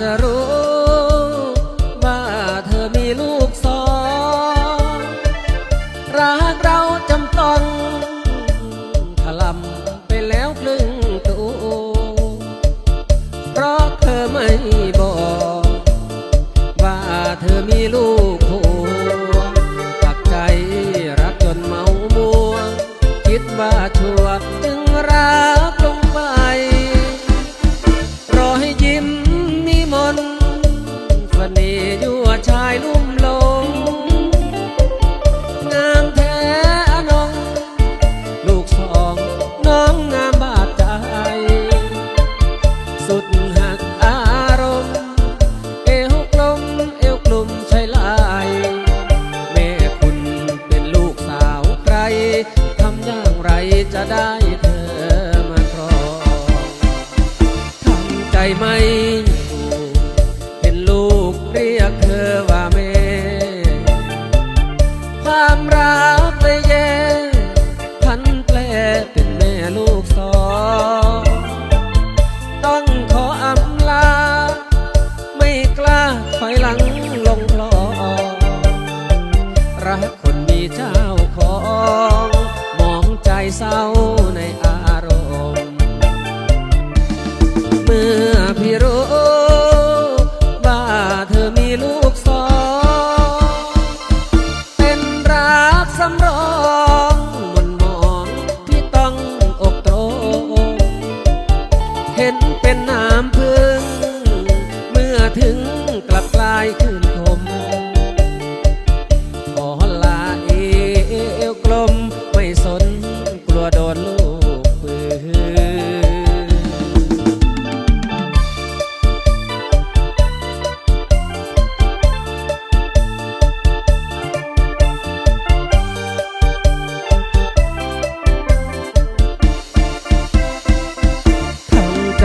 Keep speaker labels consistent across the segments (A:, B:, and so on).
A: จะรู้ ว่าเธอมีลูกสองรักเราจำต้องถล่มไปแล้วครึ่งตัวเพราะเธอไม่บอก ว่าเธอมีลูกผัวปักใจรักจนเมามัว คิดว่าชัวจึงรัก จะได้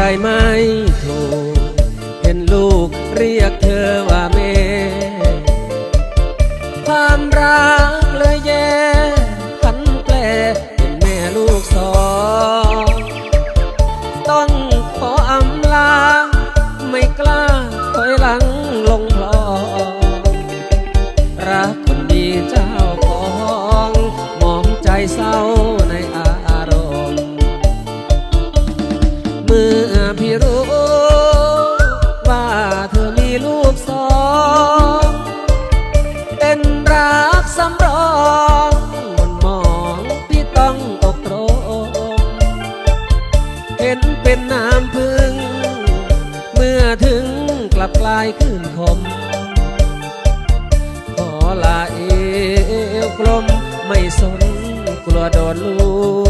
A: ได้ไหม บกลายขึ้นคม ขอลาเอวกลมไม่สนกลัวโดนลูก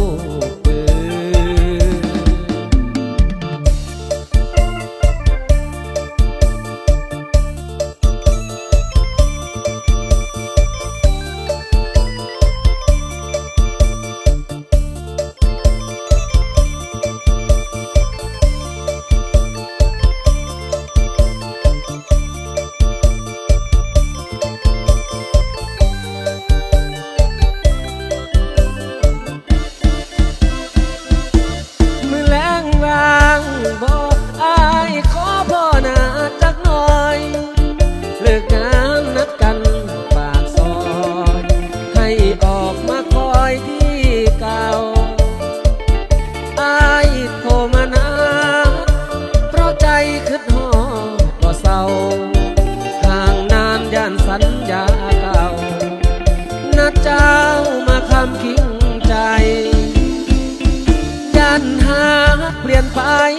A: ai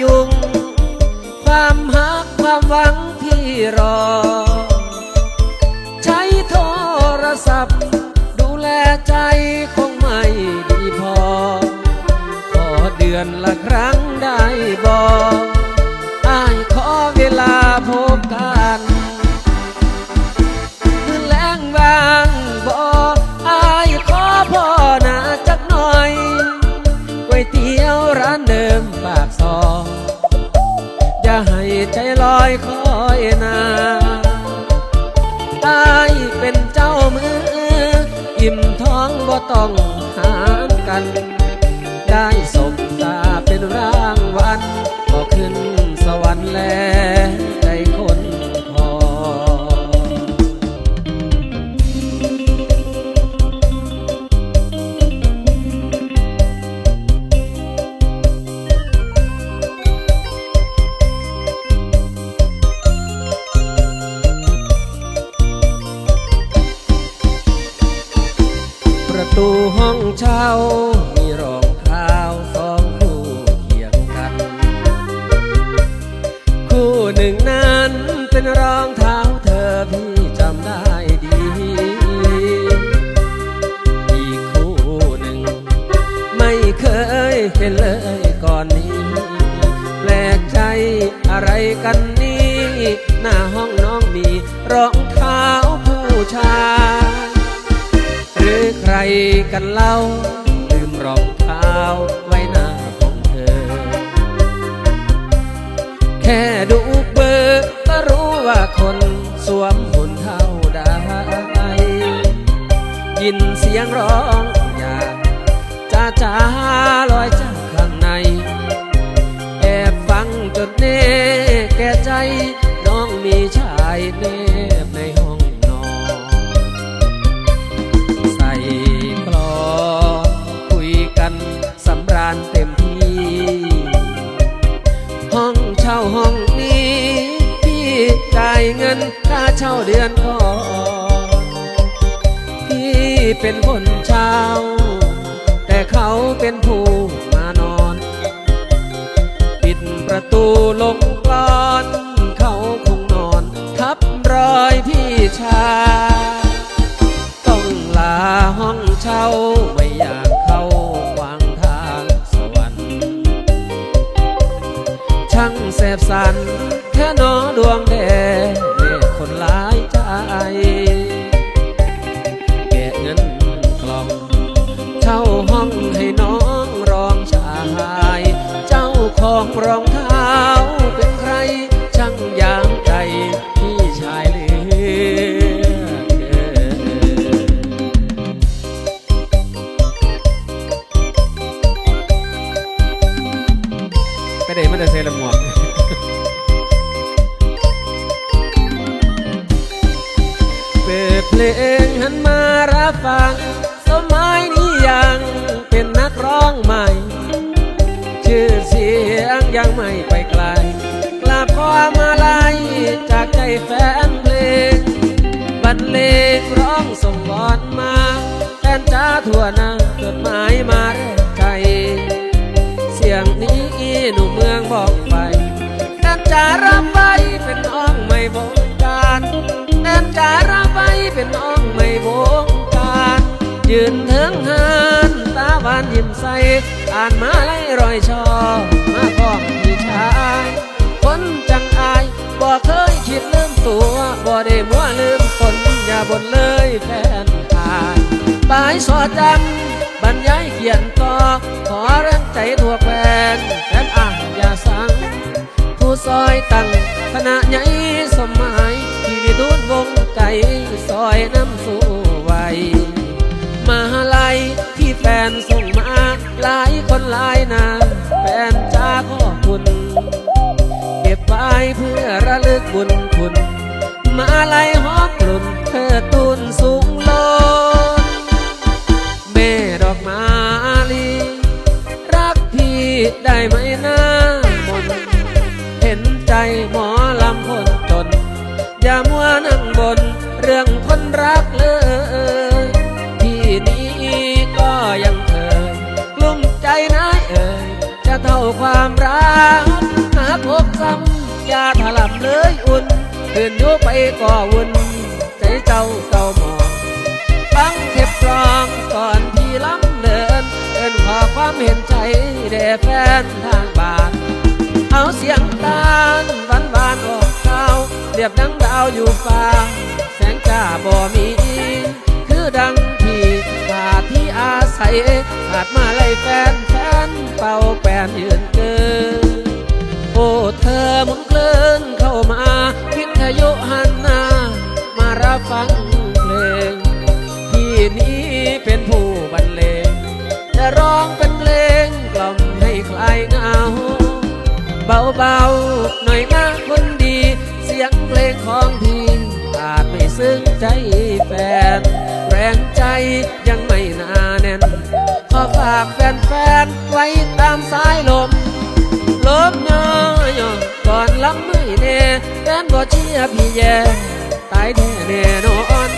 A: ยุง ความฮักความหวังที่รอางวันก็ขึ้นสวรรค์แล้วใจคนคอประตูห้องเช่ามีรอง หน้าห้องน้องมีรองเท้าผู้ชายหรือใครกันเล่าลืมรองเท้าไว้หน้าของเธอ แค่ดูเบอร์ก็รู้ว่าคนสวมหุ่นเท่าใดยินเสียงร้องอย่าจ้าจ้าลอยจากข้างใน แอบฟังจนเน่แก่ใจ ชายเนบในห้องนอน ใส่กลอคุยกันสำราญเต็มที่ ห้องเช่าห้องนี้ พี่จ่ายเงินค่าเช่าเดือนก่อนพี่เป็นคนเช่าแต่เขาเป็นผู้มานอน ปิดประตูลงกลอน พี่ชายต้องลาห้องเช่าไม่อยากเข้าขวางทางสวรรค์ช่างแสบสันแค่นอดวงแดงเด็กคนหลายใจแกะเงินกล่อง เช่าห้องให้น้องรองชาย เจ้าของรองเท้า เพลงหันมารับฟัง สมัยนี้ยังเป็นนักร้องใหม่ ชื่อเสียงยังไม่ไปไกล กลับความมาลายจากใจแฟนเพลงบรรเลงร้องส่งบอลมาแฟนจ้าทั่วนาจดหมายมาแรกใจ เสียงนี้หนุ่มเมืองบอกไปนั่นจะรับไว้เป็นน้องไม่บงการ นั่นจะรับไว้เป็นน้องไม่บงการ ยืนเถิงหานตาบานยิ้มใส อ่านมาไล่รอยชอ มาพ้องพี่ชาย คนจังอายบ่เคยคิดลืมตัวบ่ได้มัวลืมคนอย่าบ่นเลยแฟนทานปลายสอจันบรรยายเขียนต่อ ขอแรงใจทั่วแฟนแฟนอ่านอย่าสั่งผู้ซอยตั้งคณะใหญ่สมัย อยน้ำสู้ไวมาลัยที่แฟนส่งมาหลายคนหลายนาแฟนจ้าขอบคุณ เก็บไว้เพื่อระลึกบุญคุณ มาลัย นตื่นอยู่ไปก่อวุ่นใจเจ้าเก่าหมองฟังเทปกรองก่อนที่ล้ำเดินเอินขอความเห็นใจแด่แฟนทางบานเอาเสียงตาลหวานหวานออกเท้าเรียบดังดาวอยู่ฟ้า แสงจ้าบ่มี คือดังที่ขาดที่อาศัยขาดมาไล่แฟนแฟนเป่าแปนยืนเกินโอ้เธอมุน ใจแฟน แรงใจยังไม่นาแน่น ขอฝากแฟนๆไว้ตามสายลมลบน้อยก่อนลำไม่แน่แฟนบ่เชียพี่แย่ตายแน่แน่นอน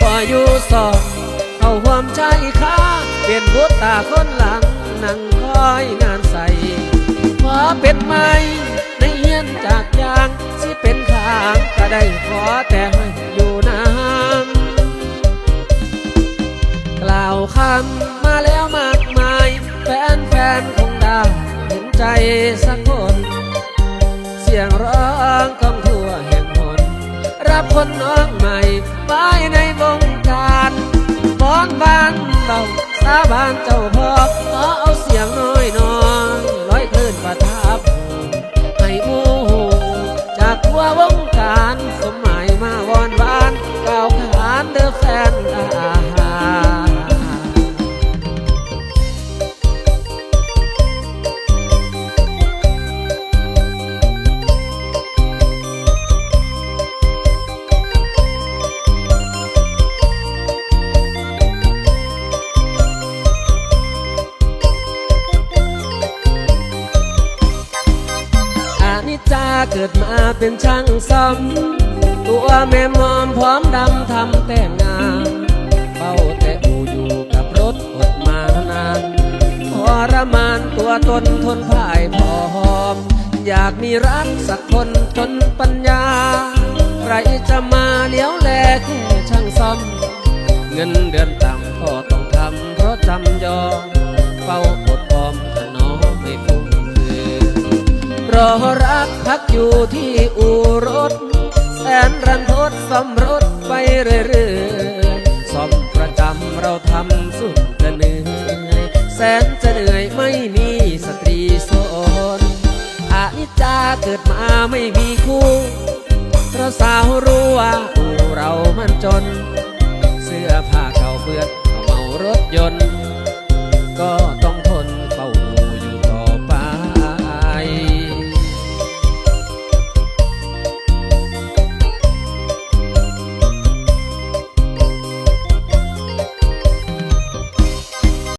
A: พออยู่สองเข้าความใจค้าเปลี่ยนบุตตาคนหลังนั่งคอยงานใส่ขอเป็นไม้ในเฮียนจากยางสิเป็นขางก็ได้ขอแต่ให้ คำมาแล้วมากมายแฟนแฟนๆคงได้เห็นใจสักคน เสียงร้องกองทั่วแห่งหนรับคนน้องใหม่ไปในวงการบอนบ้านเราสาบานเจ้าพ่อขอเอาเสียงน้อยน้อย กิดมาเป็นช่างซ้ำตัวแม่มอมพร้อมดำทำแต่งงานเฝ้าแต่อูอยู่กับรถอดมานานทรมานตัวตนทนพ่ายพร้อม อยากมีรักสักคนจนปัญญา ใครจะมาเลี้ยวแลแค่ช่างซ่อมเงินเดือนต่ำก็ต้องทำเพราะจำยอมเฝ้า อรักพักอยู่ที่อู่รถ แสนรันทดซ่อมรถไปเรื่อยๆซ่อมประจำเราทำสุดจะเหนื่อยแสนจะเหนื่อยไม่มีสตรีโซนอานิจาเกิดมาไม่มีคู่เราสาวรู้ว่าอู่เรามันจน เสื้อผ้าเก่าเปื้อนเมารถยนต์ ก็